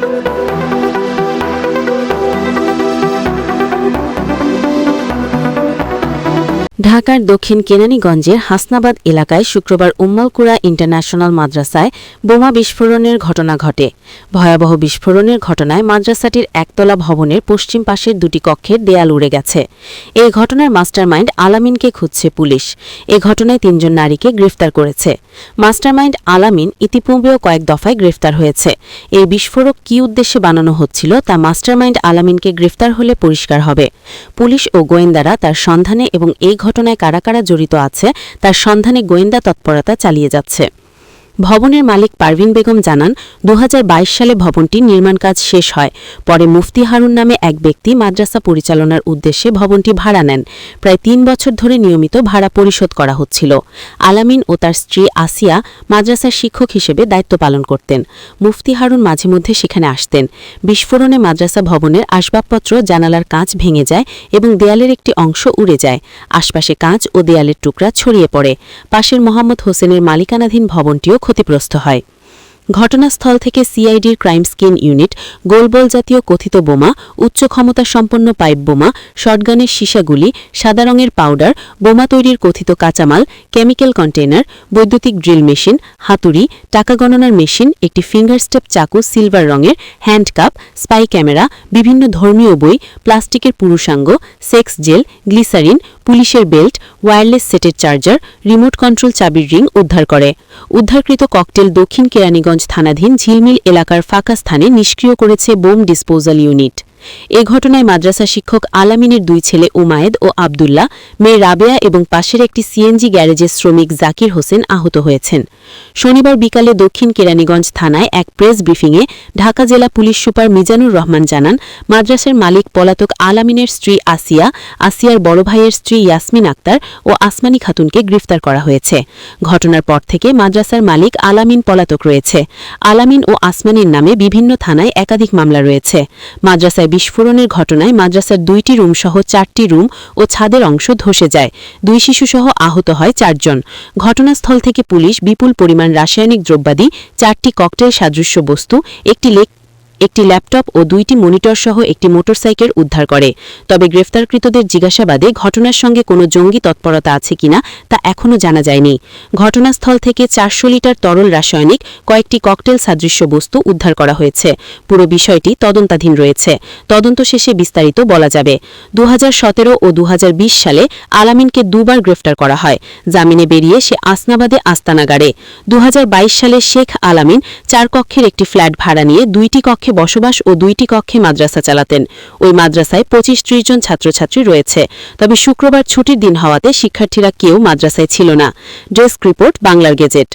Thank you. ঢাকার দক্ষিণ কেরানীগঞ্জের হাসনাবাদ এলাকায় শুক্রবার উম্মালকুড়া ইন্টারন্যাশনাল মাদ্রাসায় বোমা বিস্ফোরণের ঘটনা ঘটে। ভয়াবহ বিস্ফোরণের ঘটনায় মাদ্রাসাটির একতলা ভবনের পশ্চিম পাশের দুটি কক্ষের দেয়াল উড়ে গেছে। এই ঘটনার মাস্টারমাইন্ড আলামিনকে খুঁজছে পুলিশ। এ ঘটনায় তিনজন নারীকে গ্রেফতার করেছে। মাস্টারমাইন্ড আলামিন ইতিপূর্বেও কয়েক দফায় গ্রেফতার হয়েছে। এই বিস্ফোরক কী উদ্দেশ্যে বানানো হচ্ছিল তা মাস্টারমাইন্ড আলামিনকে গ্রেফতার হলে পরিষ্কার হবে। পুলিশ ও গোয়েন্দারা তার সন্ধানে এবং এই ঘটনায় কারা কারা জড়িত আছে তার সন্ধানে গোয়েন্দা তৎপরতা চালিয়ে যাচ্ছে। ভবনের মালিক পারভিন বেগম জানান দু হাজার বাইশ সালে ভবনটির নির্মাণ কাজ শেষ হয়। পরে মুফতি হারুন নামে এক ব্যক্তি মাদ্রাসা পরিচালনার উদ্দেশ্যে ভবনটি ভাড়া নেন। প্রায় তিন বছর ধরে নিয়মিত ভাড়া পরিশোধ করা হচ্ছিল। আলামিন ও তার স্ত্রী আসিয়া মাদ্রাসার শিক্ষক হিসেবে দায়িত্ব পালন করতেন। মুফতি হারুন মাঝে মধ্যে সেখানে আসতেন। বিস্ফোরণে মাদ্রাসা ভবনের আসবাবপত্র, জানালার কাঁচ ভেঙে যায় এবং দেয়ালের একটি অংশ উড়ে যায়। আশপাশে কাঁচ ও দেয়ালের টুকরা ছড়িয়ে পড়ে। পাশের মোহাম্মদ হোসেনের মালিকানাধীন ভবনটিও ক্ষতিগ্রস্ত হয়। ঘটনাস্থল থেকে সিআইডির ক্রাইম স্কিন ইউনিট, গোলবল জাতীয় কথিত বোমা, উচ্চ ক্ষমতা সম্পন্ন পাইপ বোমা শটগানের সীসাগুলি সাদা রঙের পাউডার, বোমা তৈরির কথিত কাঁচামাল, কেমিক্যাল কন্টেইনার, বৈদ্যুতিক ড্রিল মেশিন, হাতুড়ি, টাকা গণনার মেশিন, একটি ফিঙ্গার স্টেপ চাকু সিলভার রঙের হ্যান্ড কাপ স্পাই ক্যামেরা, বিভিন্ন ধর্মীয় বই, প্লাস্টিকের পুরুষাঙ্গ, সেক্স জেল, গ্লিসারিন পুলিশের বেল্ট ওয়্যারলেস সেটের চার্জার, রিমোট কন্ট্রোল চাবির রিং উদ্ধার করে। উদ্ধারকৃত ককটেল দক্ষিণ কেরানীগঞ্জ থানাধীন ঝিলমিল এলাকার ফাঁকা স্থানে নিষ্ক্রিয় করেছে বোম ডিসপোজাল ইউনিট। এ ঘটনায় মাদ্রাসা শিক্ষক আলামিনের দুই ছেলে উমায়েদ ও আবদুল্লাহ, মেয়ে রাবেয়া এবং পাশের একটি সিএনজি গ্যারেজের শ্রমিক জাকির হোসেন আহত হয়েছেন। শনিবার বিকালে দক্ষিণ কেরানীগঞ্জ থানায় এক প্রেস ব্রিফিংয়ে ঢাকা জেলা পুলিশ সুপার মিজানুর রহমান জানান, মাদ্রাসার মালিক পলাতক আলামিনের স্ত্রী আসিয়া, আসিয়ার বড় ভাইয়ের স্ত্রী ইয়াসমিন আক্তার ও আসমানী খাতুনকে গ্রেফতার করা হয়েছে। ঘটনার পর থেকে মাদ্রাসার মালিক আলামিন পলাতক রয়েছে। আলামিন ও আসমানির নামে বিভিন্ন থানায় একাধিক মামলা রয়েছে। মাদ্রাসায় বিস্ফোরণের ঘটনায় মাদ্রাসার দুইটি রুমসহ চারটি রুম ও ছাদের অংশ ধসে যায়। দুই শিশুসহ আহত হয় চারজন। ঘটনাস্থল থেকে পুলিশ বিপুল পরিমাণ রাসায়নিক দ্রব্যাদি, চারটি ককটেল সাদৃশ্য বস্তু, একটি লেক একটি ল্যাপটপ ও দুইটি মনিটর সহ একটি মোটরসাইকেল উদ্ধার করে। তবে গ্রেফতারকৃতদের জিজ্ঞাসাবাদে ঘটনার সঙ্গে কোনো জঙ্গি তৎপরতা আছে কিনা তা এখনও জানা যায়নি। ঘটনাস্থল থেকে চারশো লিটার তরল রাসায়নিক, কয়েকটি ককটেল সাদৃশ্য বস্তু উদ্ধার করা হয়েছে। পুরো বিষয়টি তদন্তাধীন রয়েছে। তদন্ত শেষে বিস্তারিত বলা যাবে। দু হাজার সতেরো ও দু হাজার বিশ সালে আলামিনকে দুবার গ্রেফতার করা হয়। জামিনে বেরিয়ে সে আসনাবাদে আস্তানাগারে। দু হাজার বাইশ সালে শেখ আলামিন চার কক্ষের একটি ফ্ল্যাট ভাড়া নিয়ে দুইটি কক্ষে বসবাস ও দুইটি কক্ষে মাদ্রাসা চালাতেন। ওই মাদ্রাসায় পঁচিশ ত্রিশ জন ছাত্রছাত্রী রয়েছে। তবে শুক্রবার ছুটির দিন হওয়াতে শিক্ষার্থীরা কেউ মাদ্রাসায় ছিল না। ডেস্ক রিপোর্ট, বাংলার গেজেট।